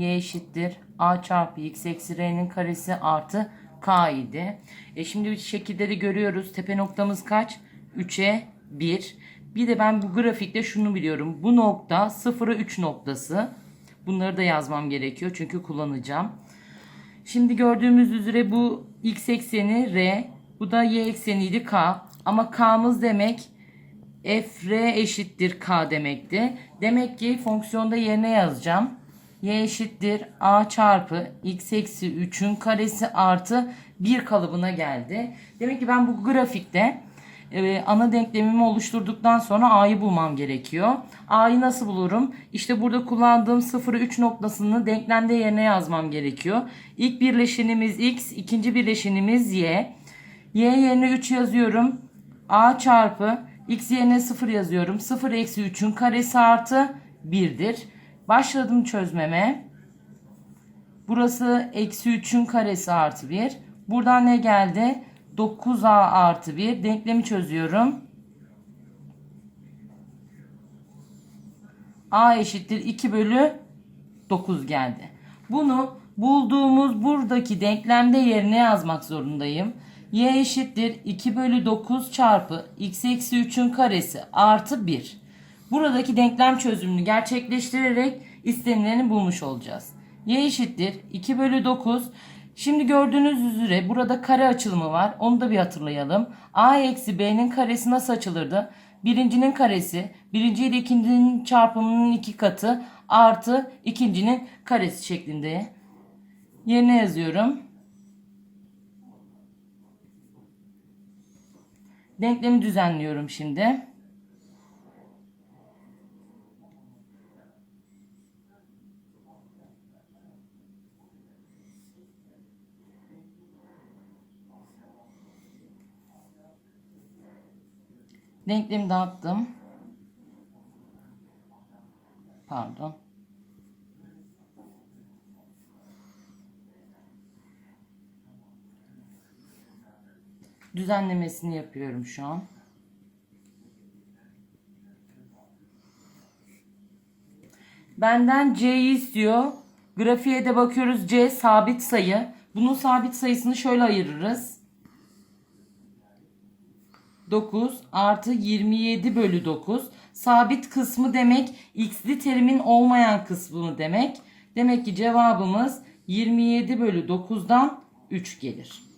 y eşittir a çarpı x eksi r'nin karesi artı k idi. E şimdi şekilleri görüyoruz. Tepe noktamız kaç? 3'e 1. Bir de ben bu grafikte şunu biliyorum. Bu nokta 0'a 3 noktası. Bunları da yazmam gerekiyor çünkü kullanacağım. Şimdi gördüğümüz üzere bu x ekseni r, bu da y ekseniydi k. Ama k'mız demek f r eşittir k demekti. Demek ki fonksiyonda yerine yazacağım. Y eşittir a çarpı x eksi 3'ün karesi artı 1 kalıbına geldi. Demek ki ben bu grafikte e, ana denklemimi oluşturduktan sonra a'yı bulmam gerekiyor. a'yı nasıl bulurum? İşte burada kullandığım 0'ı 3 noktasını denklemde yerine yazmam gerekiyor. İlk birleşenimiz x, ikinci birleşenimiz y. y yerine 3 yazıyorum. a çarpı x yerine 0 yazıyorum. 0 eksi 3'ün karesi artı 1'dir. Başladım çözmeme. Burası eksi 3'ün karesi artı 1. Buradan ne geldi? 9a artı 1. Denklemi çözüyorum. a eşittir 2 bölü 9 geldi. Bunu bulduğumuz buradaki denklemde yerine yazmak zorundayım. y eşittir 2 bölü 9 çarpı x eksi 3'ün karesi artı 1. Buradaki denklem çözümünü gerçekleştirerek istenileni bulmuş olacağız. y eşittir 2 bölü 9. Şimdi gördüğünüz üzere burada kare açılımı var. Onu da bir hatırlayalım. a eksi b'nin karesi nasıl açılırdı? Birincinin karesi, birinci ile ikincinin çarpımının iki katı artı ikincinin karesi şeklinde. Yerine yazıyorum. Denklemi düzenliyorum şimdi. Denklemi dağıttım. Pardon. Düzenlemesini yapıyorum şu an. Benden C'yi istiyor. Grafiğe de bakıyoruz. C sabit sayı. Bunun sabit sayısını şöyle ayırırız. 9 artı 27 bölü 9. Sabit kısmı demek x'li terimin olmayan kısmı demek. Demek ki cevabımız 27 bölü 9'dan 3 gelir.